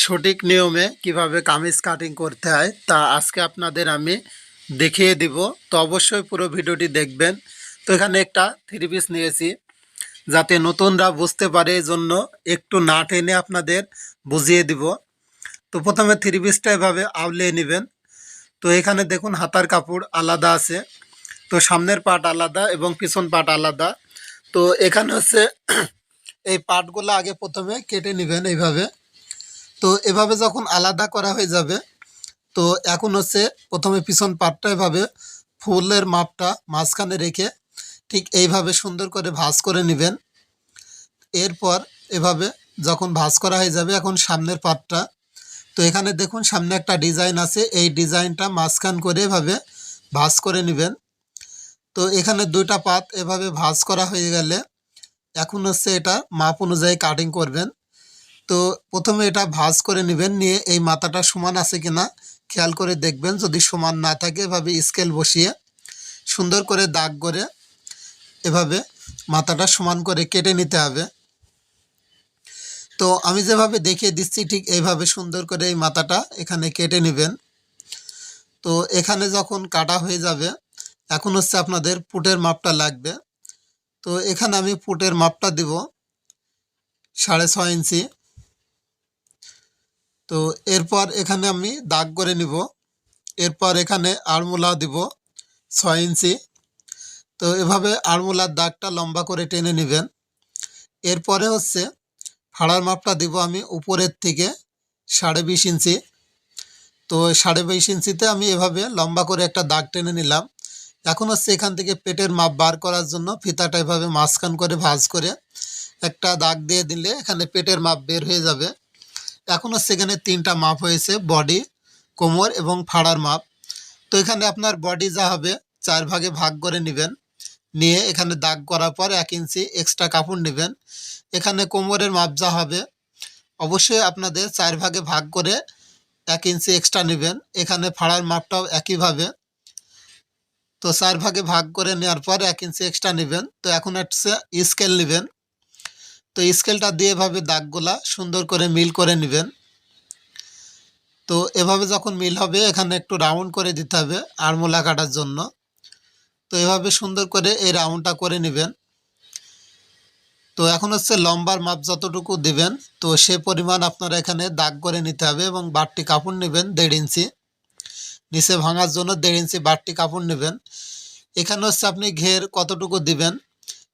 সঠিক নিয়মে কীভাবে কামিজ কাটিং করতে হয় তা আজকে আপনাদের আমি দেখিয়ে দিব। তো অবশ্যই পুরো ভিডিওটি দেখবেন। তো এখানে একটা থ্রি পিস নিয়েছি, যাতে নতুনরা বুঝতে পারে এই জন্য একটু না টেনে আপনাদের বুঝিয়ে দিব। তো প্রথমে থ্রি পিসটা এভাবে আউলিয়ে নেবেন। তো এখানে দেখুন হাতার কাপড় আলাদা আছে। তো সামনের পাট আলাদা এবং পিছন পাট আলাদা। তো এখানে হচ্ছে এই পাটগুলো আগে প্রথমে কেটে নেবেন এইভাবে। তো এভাবে যখন আলাদা করা হয়ে যাবে, তো এখন হচ্ছে প্রথমে পিছন পাটটা এভাবে ফুলের মাপটা মাঝখানে রেখে ঠিক এইভাবে সুন্দর করে ভাঁজ করে নেবেন। এরপর এভাবে যখন ভাঁজ করা হয়ে যাবে এখন সামনের পাটটা, তো এখানে দেখুন সামনে একটা ডিজাইন আছে, এই ডিজাইনটা মাঝখান করে এভাবে ভাঁজ করে নেবেন। তো এখানে দুইটা পাত এভাবে ভাঁজ করা হয়ে গেলে এখন হচ্ছে এটা মাপ অনুযায়ী কাটিং করবেন। তো প্রথমে এটা ভাজ করে নেবেন, নিয়ে এই মাথাটা সমান আছে কিনা খেয়াল করে দেখবেন। যদি সমান না থাকে, এভাবে স্কেল বসিয়ে সুন্দর করে দাগ করে এভাবে মাথাটা সমান করে কেটে নিতে হবে। তো আমি যেভাবে দেখিয়ে দিচ্ছি, ঠিক এইভাবে সুন্দর করে এই মাথাটা এখানে কেটে নেবেন। তো এখানে যখন কাটা হয়ে যাবে, এখন হচ্ছে আপনাদের পুটের মাপটা লাগবে। তো এখানে আমি পুটের মাপটা দিব সাড়ে ছয় ইঞ্চি। তো এরপর এখানে আমি দাগ করে নিব। এরপর এখানে আড়মোলা দিব ছয় ইঞ্চি। তো এভাবে আড়মোলার দাগটা লম্বা করে টেনে নেবেন। এরপরে হচ্ছে ফাড়ার মাপটা দিব আমি উপরের থেকে সাড়ে বিশ ইঞ্চি। তো সাড়ে বিশ ইঞ্চিতে আমি এভাবে লম্বা করে একটা দাগ টেনে নিলাম। এখন হচ্ছে এখান থেকে পেটের মাপ বার করার জন্য ফিতাটা এভাবে মাঝখান করে ভাঁজ করে একটা দাগ দিয়ে দিলে এখানে পেটের মাপ বের হয়ে যাবে। এখন হচ্ছে এখানে তিনটা মাপ হয়েছে বডি কোমর এবং ফাড়ার মাপ। তো এখানে আপনার বডি যা হবে, চার ভাগে ভাগ করে নেবেন। নিয়ে এখানে দাগ করার পর এক ইঞ্চি এক্সট্রা কাপড় নেবেন। এখানে কোমরের মাপ যা হবে, অবশ্যই আপনাদের চার ভাগে ভাগ করে এক ইঞ্চি এক্সট্রা নেবেন। এখানে ফাড়ার মাপটাও একইভাবে। তো চার ভাগে ভাগ করে নেওয়ার পর এক ইঞ্চি এক্সট্রা নেবেন। তো এখন হচ্ছে স্কেল নেবেন। তো স্কেলটা দিয়ে এভাবে দাগগুলা সুন্দর করে মিল করে নেবেন। তো এভাবে যখন মিল হবে, এখানে একটু রাউন্ড করে দিতে হবে আড়মোলা কাটার জন্য। তো এভাবে সুন্দর করে এই রাউন্ডটা করে নেবেন। তো এখন হচ্ছে লম্বার মাপ যতটুকু দিবেন, তো সে পরিমাণ আপনারা এখানে দাগ করে নিতে হবে এবং বাড়তি কাপড় নেবেন দেড় ইঞ্চি। নিচে ভাঙার জন্য দেড় ইঞ্চি বাড়তি কাপড় নেবেন। এখানে হচ্ছে আপনি ঘের কতটুকু দিবেন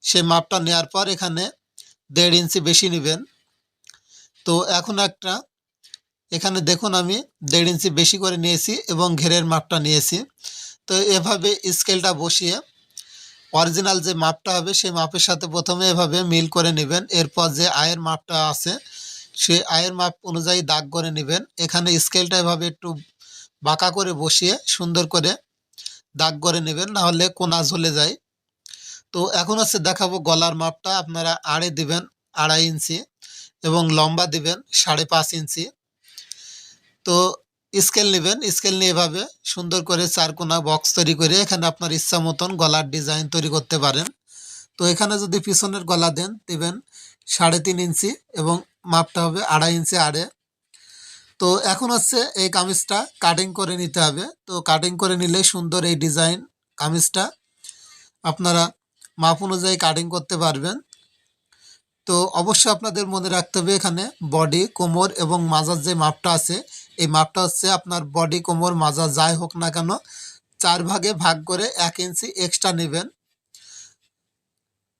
সেই মাপটা নেওয়ার পর এখানে দেড় ইঞ্চি বেশি নেবেন। তো এখন একটা, এখানে দেখুন আমি দেড় ইঞ্চি বেশি করে নিয়েছি এবং ঘেরের মাপটা নিয়েছি। তো এভাবে স্কেলটা বসিয়ে অরিজিনাল যে মাপটা হবে, সেই মাপের সাথে প্রথমে এভাবে মিল করে নেবেন। এরপর যে আয়ের মাপটা আছে সে আয়ের মাপ অনুযায়ী দাগ করে নেবেন। এখানে স্কেলটা এভাবে একটু বাঁকা করে বসিয়ে সুন্দর করে দাগ করে নেবেন, নাহলে কোনা ঝুলে যায়। তো এখন হচ্ছে দেখাবো গলার মাপটা। আপনারা আড়ে দিবেন আড়াই ইঞ্চি এবং লম্বা দিবেন সাড়ে পাঁচ ইঞ্চি। তো স্কেল নেবেন, স্কেল নিয়ে এভাবে সুন্দর করে চারকোনা বক্স তৈরি করে এখানে আপনার ইচ্ছা মতন গলার ডিজাইন তৈরি করতে পারেন। তো এখানে যদি পিছনের গলা দেন, দেবেন সাড়ে তিন ইঞ্চি এবং মাপটা হবে আড়াই ইঞ্চি আড়ে। তো এখন হচ্ছে এই কামিজটা কাটিং করে নিতে হবে। তো কাটিং করে নিলে সুন্দর এই ডিজাইন কামিজটা। আপনারা মাপ অনুযায়ী কাটিং করতে পারবেন। তো অবশ্যই আপনাদের মনে রাখতে হবে এখানে বডি কোমর এবং মাজার যে মাপটা আছে, এই মাপটা হচ্ছে আপনার বডি কোমর মাজা যাই হোক না কেন, চার ভাগে ভাগ করে এক ইঞ্চি এক্সট্রা নেবেন।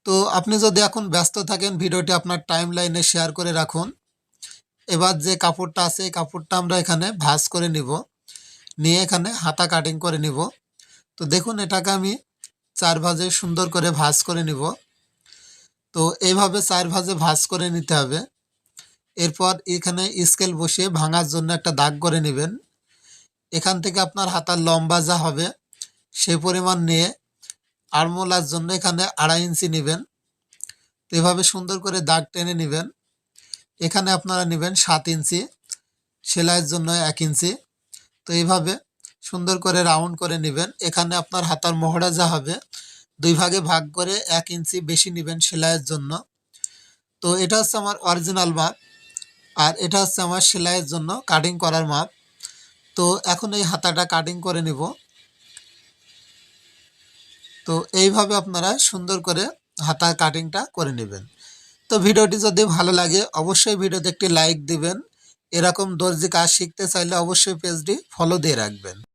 তো আপনি যদি এখন ব্যস্ত থাকেন, ভিডিওটি আপনার টাইম লাইনে শেয়ার করে রাখুন। এবার যে কাপড়টা আছে, এই কাপড়টা আমরা এখানে ভাঁজ করে নিব। নিয়ে এখানে হাতা কাটিং করে নিব। তো দেখুন, এটাকে আমি চার ভাজে সুন্দর করে ভাঁজ করে নিব। তো এইভাবে চার ভাজে ভাঁজ করে নিতে হবে। এরপর এখানে স্কেল বসিয়ে ভাঙার জন্য একটা দাগ করে নেবেন। এখান থেকে আপনার হাতার লম্বা যা হবে সেই পরিমাণ নিয়ে আড়মোলার জন্য এখানে আড়াই ইঞ্চি নেবেন। তো এভাবে সুন্দর করে দাগ টেনে নেবেন। এখানে আপনারা নেবেন সাত ইঞ্চি, সেলাইয়ের জন্য এক ইঞ্চি। তো এইভাবে সুন্দর করে রাউন্ড করে নেবেন। এখানে আপনার হাতার মহড়া যা হবে, দুই ভাগে ভাগ করে এক ইঞ্চি বেশি নেবেন সেলাইয়ের জন্য। তো এটা হচ্ছে আমার অরিজিনাল মাপ আর এটা হচ্ছে আমার সেলাইয়ের জন্য কাটিং করার মাপ। তো এখন এই হাতাটা কাটিং করে নেব। তো এইভাবে আপনারা সুন্দর করে হাতা কাটিংটা করে নেবেন। তো ভিডিওটি যদি ভালো লাগে, অবশ্যই ভিডিওতে একটি লাইক দিবেন। এরকম দর্জি কাজ শিখতে চাইলে অবশ্যই পেজটি ফলো দিয়ে রাখবেন।